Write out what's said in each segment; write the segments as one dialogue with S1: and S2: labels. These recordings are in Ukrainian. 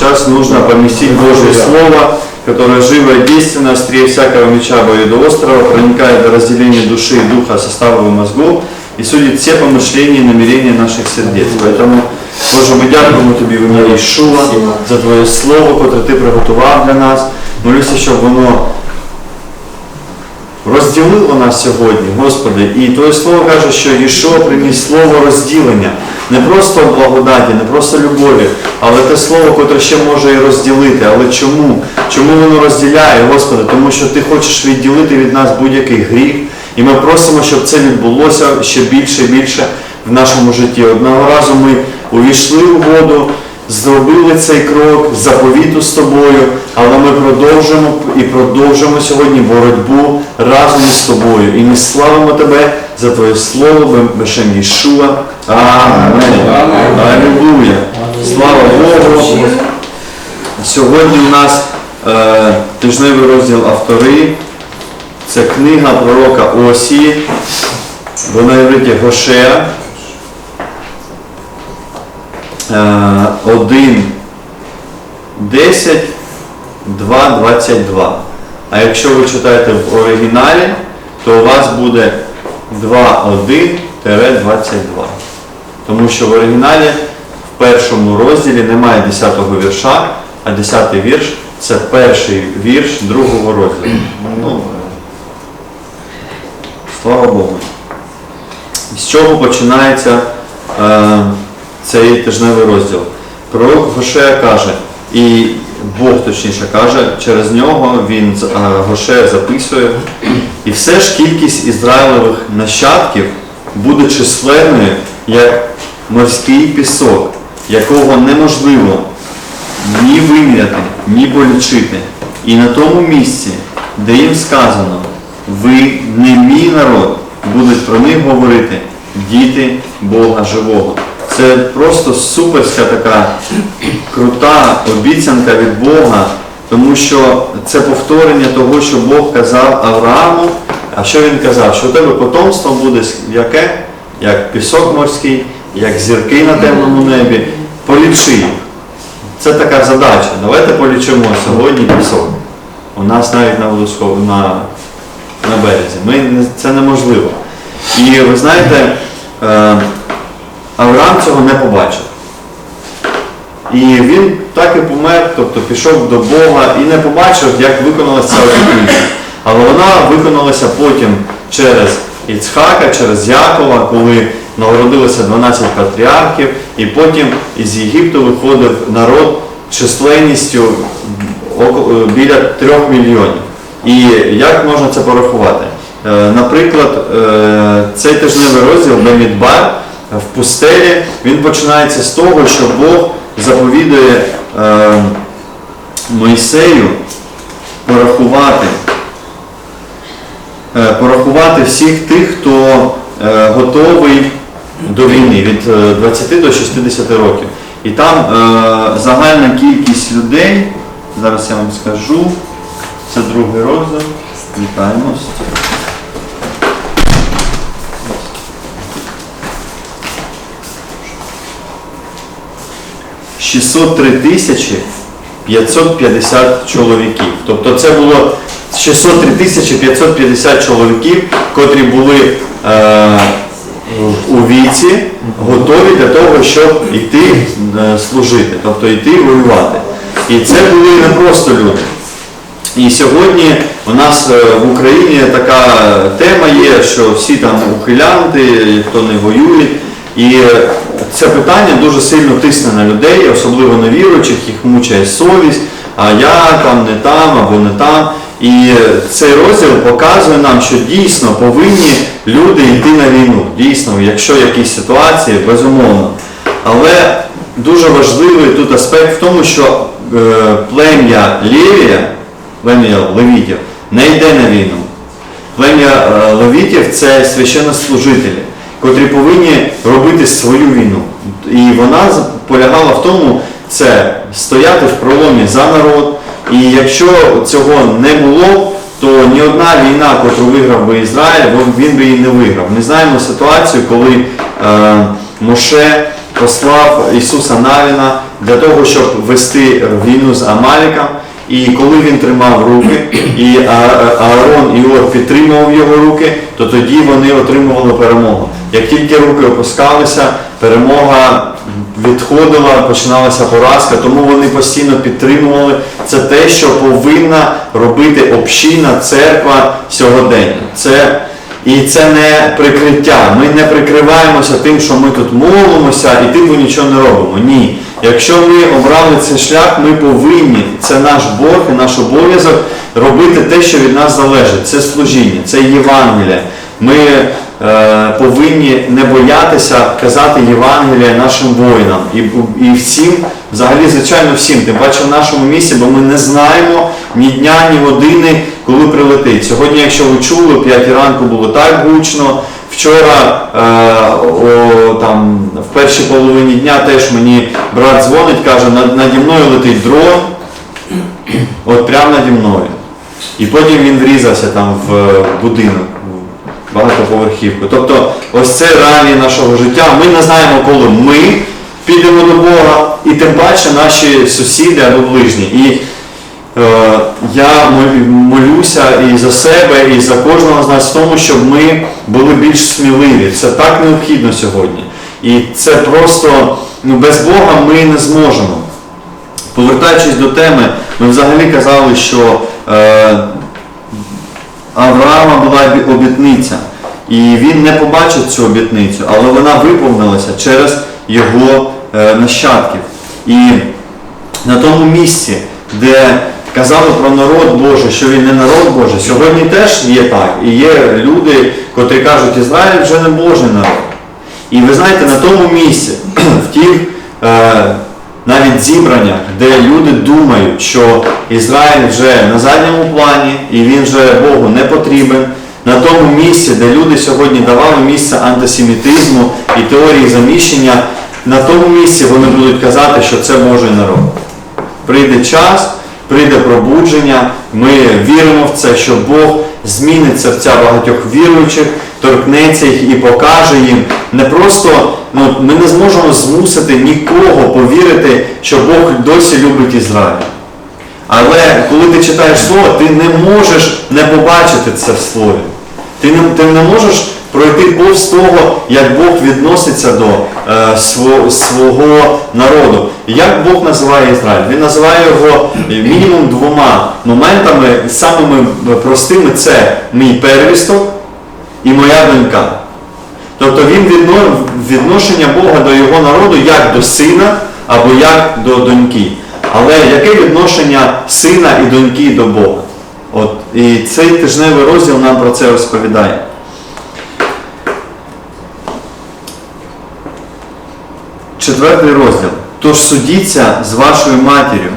S1: Сейчас нужно поместить Божье Слово, которое живо и действенно, острее всякого меча острова, проникает до разделения души и духа, состава и мозгов и судит все помышления и намерения наших сердец. Поэтому, Боже, ми дякуємо Тобі в ім'я Ішуа за Твоє Слово, котре Ти приготував для нас. Молюся, щоб воно розділило нас сьогодні, Господи. І Твоє Слово каже, що Ішуа приніс слово розділення. Не просто благодаті, не просто любові, але те слово, котре ще може і розділити. Але чому? Чому воно розділяє, Господи? Тому що Ти хочеш відділити від нас будь-який гріх. І ми просимо, щоб це відбулося ще більше і більше в нашому житті. Одного разу ми увійшли у воду, зробили цей крок заповіту з тобою, але ми продовжуємо і продовжуємо сьогодні боротьбу разом із тобою. І ми славимо тебе за Твоє слово, Бешем Ішуа. Амен. Аллилуйя. Слава Богу. Сьогодні у нас е, тижневий розділ автори. Це книга пророка Осії, бо на івриті Гошея. Е, 1, 10, 2, 22. А якщо ви читаєте в оригіналі, то у вас буде 2.1-22. Тому що в оригіналі в першому розділі немає 10-го вірша, а 10-й вірш це перший вірш другого розділу. Ну, слава Богу. З чого починається е, цей тижневий розділ? Пророк Гошея каже, і Бог точніше каже, через нього він е, Гошея записує, і все ж кількість Ізраїлевих нащадків буде численною, як морський пісок, якого неможливо ні виміряти, ні полічити. І на тому місці, де їм сказано, ви не мій народ, будуть про них говорити діти Бога живого. Це просто суперська така крута обіцянка від Бога, тому що це повторення того, що Бог казав Аврааму. А що він казав? Що у тебе потомство буде яке? Як пісок морський, як зірки на темному небі. Поліпши їх. Це така задача. Давайте полічимо сьогодні пісок. У нас навіть на водосхові на, на березі. Ми, це неможливо. І ви знаєте, цього не побачив. І він так і помер, тобто пішов до Бога і не побачив, як виконалася ця обітниця. Але вона виконалася потім через Іцхака, через Якова, коли нагородилося 12 патріархів, і потім із Єгипту виходив народ численністю е, біля трьох мільйонів. І як можна це порахувати? Е, Наприклад, е, цей тижневий розділ Бемідбар в пустелі, він починається з того, що Бог заповідує е, Мойсею порахувати, е, порахувати всіх тих, хто е, готовий до війни від е, 20 до 60 років. І там е, загальна кількість людей, зараз я вам скажу, це другий розділ, вітаємось. 603 тисячі 550 чоловіків. Тобто це було 603 тисячі 550 чоловіків, котрі були е, у віці, готові для того, щоб йти е, служити, тобто йти воювати. І це були не просто люди. І сьогодні у нас е, в Україні така тема є, що всі там ухилянти, хто не воює. І е, це питання дуже сильно тисне на людей, особливо на віруючих, їх мучає совість, а я там не там або не там. І е, цей розділ показує нам, що дійсно повинні люди йти на війну. Дійсно, якщо якісь ситуації, безумовно. Але дуже важливий тут аспект в тому, що е, плем'я Левія, плем'я Левітів, не йде на війну. Плем'я Левітів це священнослужителі, котрі повинні робити свою війну. І вона полягала в тому, це стояти в проломі за народ. І якщо цього не було, то ні одна війна, котру виграв би Ізраїль, він би її не виграв. Ми знаємо ситуацію, коли е, Моше послав Ісуса Навіна для того, щоб вести війну з Амаліком. І коли він тримав руки, і Аарон і Ор підтримував його руки, то тоді вони отримували перемогу. Як тільки руки опускалися, перемога відходила, починалася поразка, тому вони постійно підтримували. Це те, що повинна робити община, церква сьогодення. Це і це не прикриття. Ми не прикриваємося тим, що ми тут молимося і типу нічого не робимо. Ні. Якщо ми обрали цей шлях, ми повинні, це наш борг і наш обов'язок робити те, що від нас залежить. Це служіння, це Євангелія. Ми повинні не боятися казати Євангелія нашим воїнам і, і всім, взагалі, звичайно, всім. Тим паче в нашому місці, бо ми не знаємо ні дня, ні години, коли прилетить. Сьогодні, якщо ви чули, о 5 ранку було так гучно. Вчора е, о, там, в першій половині дня теж мені брат дзвонить, каже, «Над- наді мною летить дрон, от прямо наді мною. І потім він врізався там в е, будинок, багатоповерхівку. Тобто ось це реалії нашого життя. Ми не знаємо, коли ми підемо до Бога, і тим паче наші сусіди або ближні. І Е, я молюся і за себе, і за кожного з нас в тому, щоб ми були більш сміливі. Це так необхідно сьогодні. І це просто ну, без Бога ми не зможемо. Повертаючись до теми, ми взагалі казали, що е, Авраама була обітниця, і він не побачив цю обітницю, але вона виповнилася через його е, нащадків. І на тому місці, де казали про народ Божий, що він не народ Божий, сьогодні теж є так. І є люди, котрі кажуть, Ізраїль вже не Божий народ. І ви знаєте, на тому місці, в тих е, навіть зібраннях, де люди думають, що Ізраїль вже на задньому плані і він вже Богу не потрібен. На тому місці, де люди сьогодні давали місце антисемітизму і теорії заміщення, на тому місці вони будуть казати, що це Божий народ. Прийде час, прийде пробудження, ми віримо в це, що Бог змінить серця багатьох віруючих, торкнеться їх і покаже їм. Не просто, ну, ми не зможемо змусити нікого повірити, що Бог досі любить Ізраїль. Але коли ти читаєш слово, ти не можеш не побачити це в слові. Ти не, ти не можеш пройти повз того, як Бог відноситься до е, свого, свого народу. Як Бог називає Ізраїль? Він називає його мінімум двома моментами, самими простими це мій первісток і моя донька. Тобто він відно- відношення Бога до його народу як до сина або як до доньки. Але яке відношення сина і доньки до Бога? От, і цей тижневий розділ нам про це розповідає. Четвертий розділ. Тож судіться з вашою матір'ю,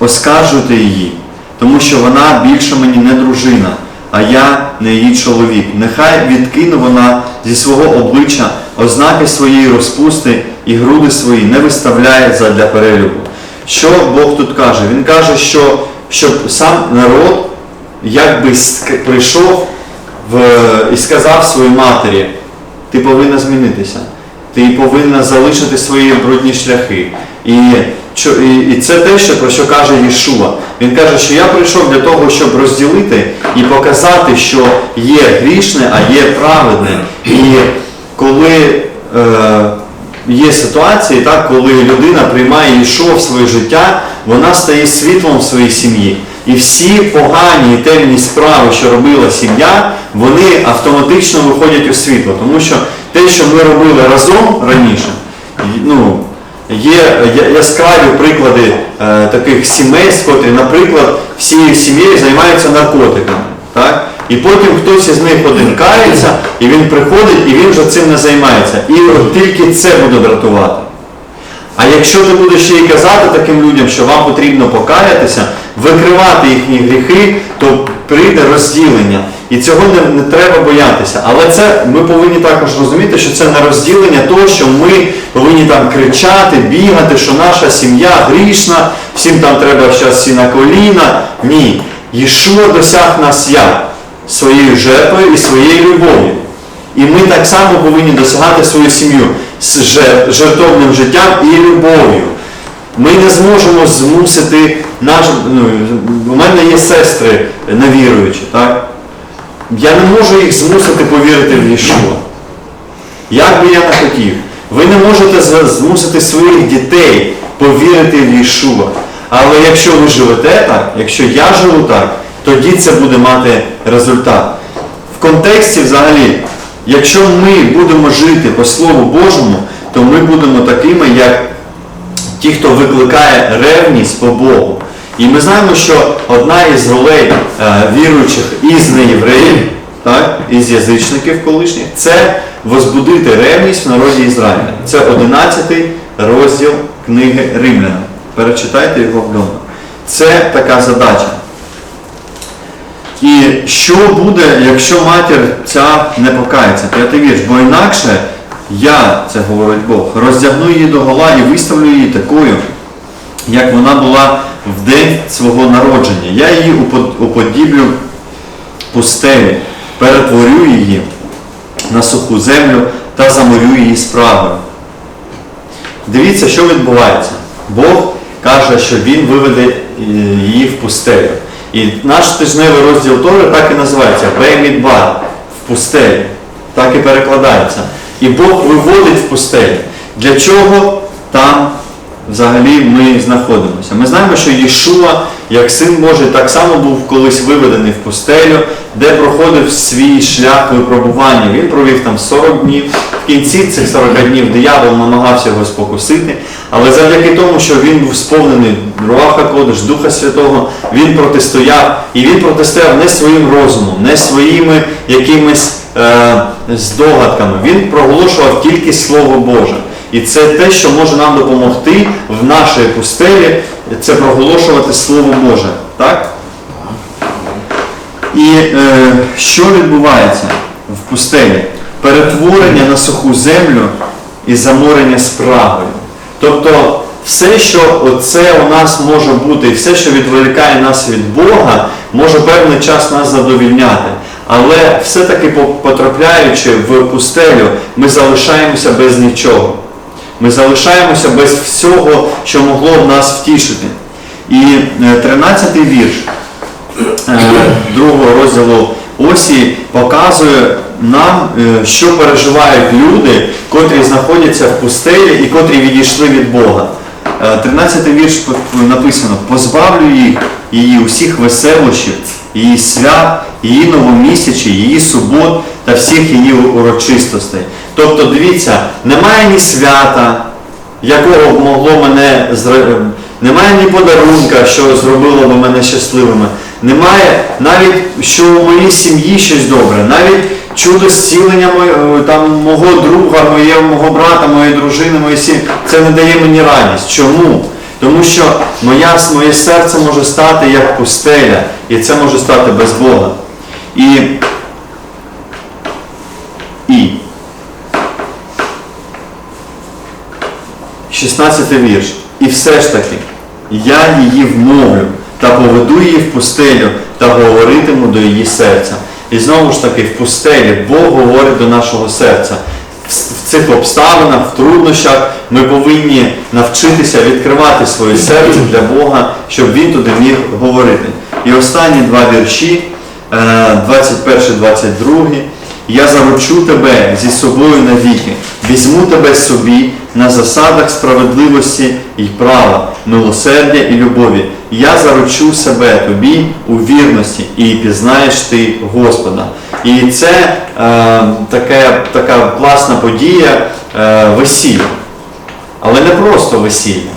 S1: оскаржуйте її, тому що вона більше мені не дружина, а я не її чоловік. Нехай відкине вона зі свого обличчя ознаки своєї розпусти і груди свої не виставляє задля перелюбу. Що Бог тут каже? Він каже, що щоб сам народ якби прийшов в, і сказав своїй матері, ти повинна змінитися. Ти повинна залишити свої брудні шляхи. І, і, це те, що, про що каже Єшуа. Він каже, що я прийшов для того, щоб розділити і показати, що є грішне, а є праведне. І коли е, є ситуації, так, коли людина приймає Єшуа в своє життя, вона стає світлом в своїй сім'ї. І всі погані і темні справи, що робила сім'я, вони автоматично виходять у світло. Тому що те, що ми робили разом раніше, ну, є яскраві приклади е, таких сімей, з котрі, наприклад, всією сім'єю займаються наркотиками. Так? І потім хтось із них один кається, і він приходить, і він вже цим не займається. І тільки це буде дратувати. А якщо ти будеш ще й казати таким людям, що вам потрібно покаятися, викривати їхні гріхи, то прийде розділення. І цього не, не треба боятися. Але це ми повинні також розуміти, що це не розділення того, що ми повинні там кричати, бігати, що наша сім'я грішна, всім там треба зараз всі на коліна. Ні. Єшуа досяг нас як? Своєю жертвою і своєю любов'ю. І ми так само повинні досягати свою сім'ю. з жертовним життям і любов'ю. Ми не зможемо змусити наш. Ну, у мене є сестри невіруючі, так? Я не можу їх змусити повірити в Єшуа. Як би я не хотів. Ви не можете змусити своїх дітей повірити в Єшуа. Але якщо ви живете так, якщо я живу так, тоді це буде мати результат. В контексті взагалі, якщо ми будемо жити по Слову Божому, то ми будемо такими, як ті, хто викликає ревність по Богу. І ми знаємо, що одна із ролей е, віруючих із неєвреїв, так, із язичників колишніх, це возбудити ревність в народі Ізраїля. Це 11 розділ книги Римляна. Перечитайте його вдома. Це така задача. І що буде, якщо матір ця не покається? П'ятий вірш. Бо інакше я, це говорить Бог, роздягну її до гола і виставлю її такою, як вона була в день свого народження. Я її упод- уподіблю пустелі, перетворю її на суху землю та заморю її справою. Дивіться, що відбувається. Бог каже, що Він виведе е, її в пустелю. І наш тижневий розділ Тори так і називається Беймідбар в пустелі. Так і перекладається. І Бог виводить в пустелі. Для чого там взагалі ми знаходимося? Ми знаємо, що Єшуа, як син Божий, так само був колись виведений в пустелю, де проходив свій шлях випробування. Він провів там 40 днів. В кінці цих 40 днів диявол намагався його спокусити, але завдяки тому, що він був сповнений Руаха Кодиш, Духа Святого, він протистояв. І він протистояв не своїм розумом, не своїми якимись е, здогадками. Він проголошував тільки Слово Боже. І це те, що може нам допомогти в нашій пустелі, це проголошувати Слово Боже. Так? І е, що відбувається в пустелі? Перетворення на суху землю і заморення спрагою. Тобто все, що оце у нас може бути, і все, що відволікає нас від Бога, може певний час нас задовільняти. Але все-таки потрапляючи в пустелю, ми залишаємося без нічого. Ми залишаємося без всього, що могло б нас втішити. І 13 вірш е, другого розділу Осі показує нам, е, що переживають люди, котрі знаходяться в пустелі і котрі відійшли від Бога. Е, 13 вірш написано: позбавлю їх, її усіх веселощів, її свят, її новомісячі, її субот та всіх її урочистостей. Тобто, дивіться, немає ні свята, якого б могло мене немає ні подарунка, що зробило б мене щасливими. Немає навіть що у моїй сім'ї щось добре, навіть чудо зцілення моє- там, мого друга, моє, мого брата, моєї дружини, моєї сім'ї. Це не дає мені радість. Чому? Тому що моя, моє серце може стати як пустеля, і це може стати без Бога. І, і 16 вірш. І все ж таки, я її вмовлю та поведу її в пустелю та говоритиму до її серця. І знову ж таки, в пустелі Бог говорить до нашого серця. В цих обставинах, в труднощах ми повинні навчитися відкривати своє серце для Бога, щоб Він туди міг говорити. І останні два вірші, е, 21-22. Я заручу тебе зі собою навіки, візьму тебе собі на засадах справедливості і права, милосердя і любові. Я заручу себе тобі у вірності і пізнаєш ти Господа. І це е, таке, така класна подія е, весілля. Але не просто весілля.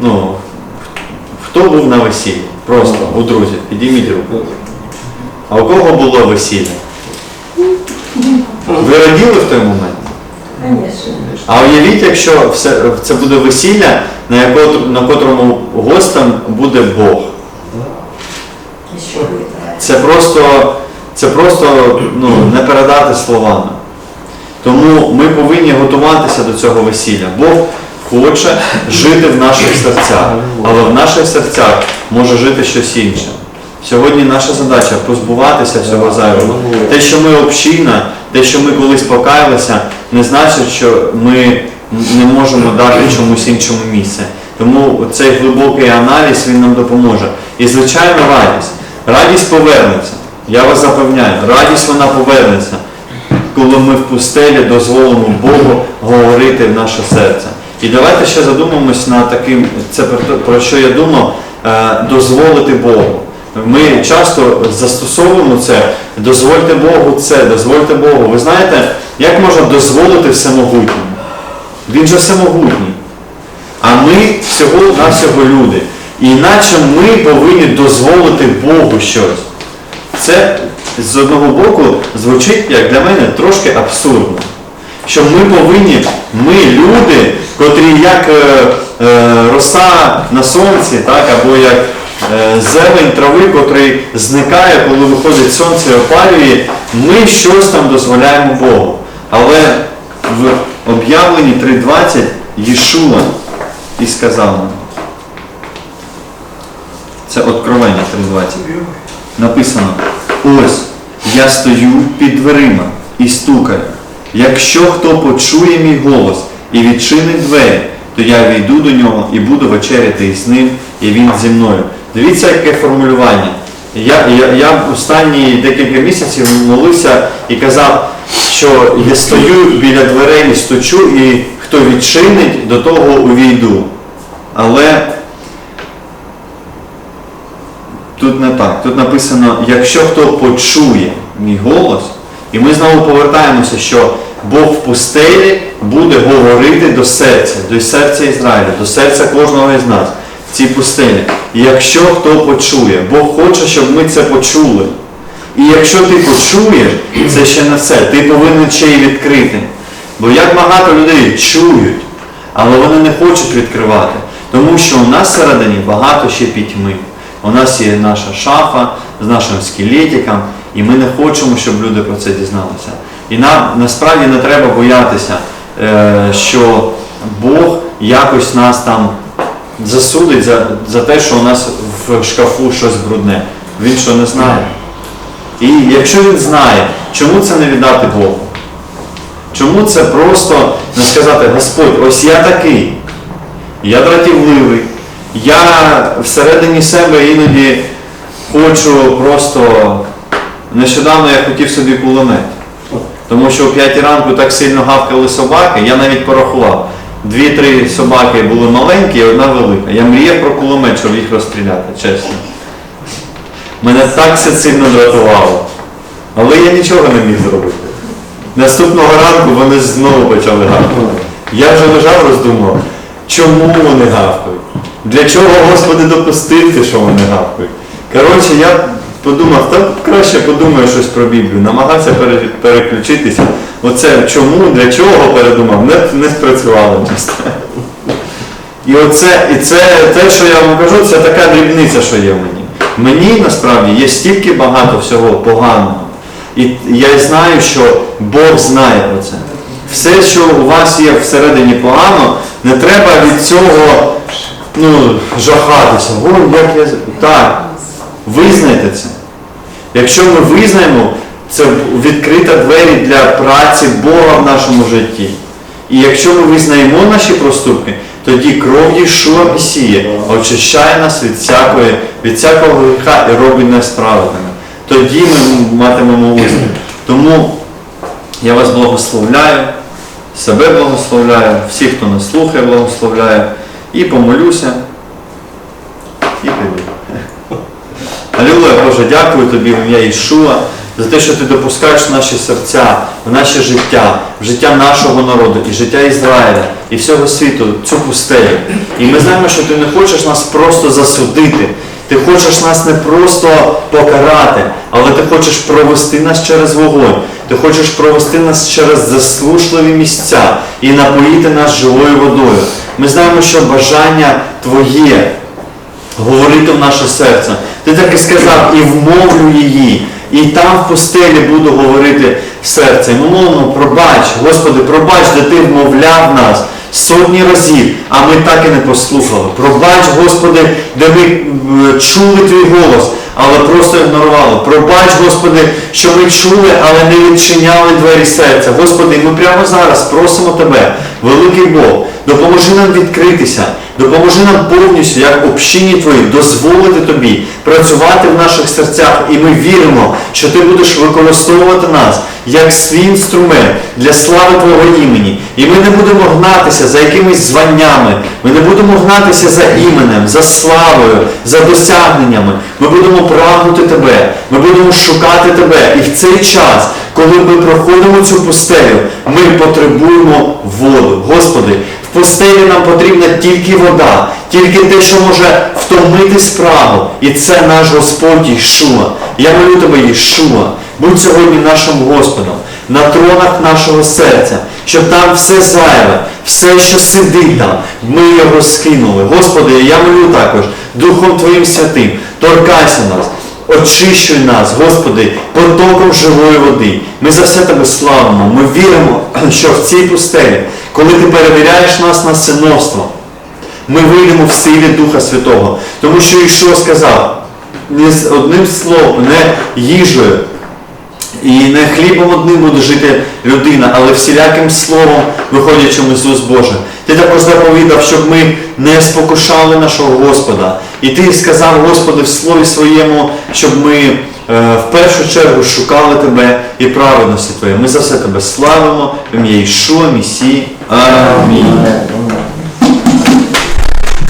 S1: Ну, хто був на весіллі? Просто у друзів. Підійміть руку. А у кого було весілля? Ви раділи в той момент? А уявіть, якщо все, це буде весілля, на, яко, на котрому гостем буде Бог. Це просто, це просто ну, не передати словами. Тому ми повинні готуватися до цього весілля. Бог хоче жити в наших серцях, але в наших серцях може жити щось інше. Сьогодні наша задача позбуватися всього зайвого. Те, що ми община, те, що ми колись покаялися, не значить, що ми не можемо дати чомусь іншому місце. Тому цей глибокий аналіз він нам допоможе. І звичайно, радість. Радість повернеться. Я вас запевняю, радість вона повернеться, коли ми в пустелі дозволимо Богу говорити в наше серце. І давайте ще задумаємось на таким, це про, що я думав, е, дозволити Богу. Ми часто застосовуємо це, дозвольте Богу це, дозвольте Богу. Ви знаєте, як можна дозволити всемогутньому? Він же всемогутній. А ми всього навсього люди. І іначе ми повинні дозволити Богу щось. Це з одного боку звучить, як для мене, трошки абсурдно. Що ми повинні, ми люди, котрі як е, е, роса на сонці, так, або як е, зелень трави, котрий зникає, коли виходить сонце і опалює, ми щось там дозволяємо Богу. Але в об'явленні 3.20 Єшуа і сказав нам. Це Откровення 3.20 написано: ось я стою під дверима і стукаю. Якщо хто почує мій голос і відчинить двері, то я війду до нього і буду вечеряти із ним, і він зі мною. Дивіться, яке формулювання. Я, я, я останні декілька місяців молився і казав, що я стою біля дверей і стучу, і хто відчинить, до того увійду. Але Тут не так. Тут написано, якщо хто почує мій голос, і ми знову повертаємося, що Бог в пустелі буде говорити до серця, до серця Ізраїля, до серця кожного із нас в цій пустелі. І якщо хто почує, Бог хоче, щоб ми це почули. І якщо ти почуєш, це ще не все. Ти повинен ще й відкрити. Бо як багато людей чують, але вони не хочуть відкривати. Тому що у нас всередині багато ще пітьми. У нас є наша шафа з нашим скелетиком, і ми не хочемо, щоб люди про це дізналися. І нам насправді не треба боятися, е, що Бог якось нас там засудить за, за те, що у нас в шкафу щось брудне. Він що не знає. І якщо він знає, чому це не віддати Богу? Чому це просто не сказати, Господь, ось я такий, я дратівливий, я всередині себе іноді хочу просто. Нещодавно я хотів собі кулемет. Тому що о 5 ранку так сильно гавкали собаки, я навіть порахував. Дві-три собаки були маленькі, і одна велика. Я мріяв про кулемет, щоб їх розстріляти, чесно. Мене так все сильно дратувало. Але я нічого не міг зробити. Наступного ранку вони знову почали гавкати. Я вже лежав, роздумав, чому вони гавкають? Для чого Господи допустив ти, що вони гавкають? Коротше, я подумав, та краще подумаю щось про Біблію, намагався переключитися. Оце чому, для чого передумав, не, не спрацювало часто. І оце, і це те, що я вам кажу, це така дрібниця, що є в мені. Мені насправді є стільки багато всього поганого. І я знаю, що Бог знає про це. Все, що у вас є всередині погано, не треба від цього ну, жахатися. О, як я... Так, визнайте це. Якщо ми визнаємо, це відкрита двері для праці Бога в нашому житті. І якщо ми визнаємо наші проступки, тоді кров Єшуа Месія очищає нас від всякої, від всякого гріха і робить нас праведними. Тоді ми матимемо успіх. Тому я вас благословляю, себе благословляю, всіх, хто нас слухає, благословляю, і помолюся, і піду. Алілуя, Боже, дякую тобі ім'я Ішуа за те, що ти допускаєш наші серця, в наше життя, в життя нашого народу і життя Ізраїля і всього світу, цю пустелю. І ми знаємо, що ти не хочеш нас просто засудити. Ти хочеш нас не просто покарати, але ти хочеш провести нас через вогонь. Ти хочеш провести нас через заслушливі місця і напоїти нас живою водою. Ми знаємо, що бажання Твоє говорити в наше серце. Ти так і сказав, і вмовлю її. І там в пустелі буду говорити серце. Ми молимо, пробач, Господи, пробач, де ти вмовляв нас сотні разів, а ми так і не послухали. Пробач, Господи, де ми е, чули твій голос, але просто ігнорували. Пробач, Господи, що ми чули, але не відчиняли двері серця. Господи, ми прямо зараз просимо Тебе, великий Бог, допоможи нам відкритися, допоможи нам повністю, як общині Твої, дозволити Тобі працювати в наших серцях, і ми віримо, що Ти будеш використовувати нас як свій інструмент для слави Твого імені. І ми не будемо гнатися за якимись званнями, ми не будемо гнатися за іменем, за славою, за досягненнями. Ми будемо прагнути Тебе, ми будемо шукати Тебе. І в цей час, коли ми проходимо цю пустелю, ми потребуємо воду. Господи, в пустелі нам потрібна тільки вода, тільки те, що може втомити спрагу. І це наш Господь Ішуа. Я молю тебе, Ішуа, будь сьогодні нашим Господом, на тронах нашого серця, щоб там все зайве, все, що сидить там, ми його скинули. Господи, я молю також Духом Твоїм Святим, торкайся нас. Очищуй нас, Господи, потоком живої води. Ми за все Тебе славимо. Ми віримо, що в цій пустелі, коли Ти перевіряєш нас на синовство, ми вийдемо в силі Духа Святого. Тому що Ішо сказав, не одним словом, не їжею, і не хлібом одним буде жити людина, але всіляким словом, виходячим уст Божих. Ти також заповідав, щоб ми не спокушали нашого Господа. І ти сказав, Господи, в слові своєму, щоб ми е, в першу чергу шукали Тебе і праведності Твоє. Ми за все Тебе славимо, в ім'я Ішуа, Місії. Амінь.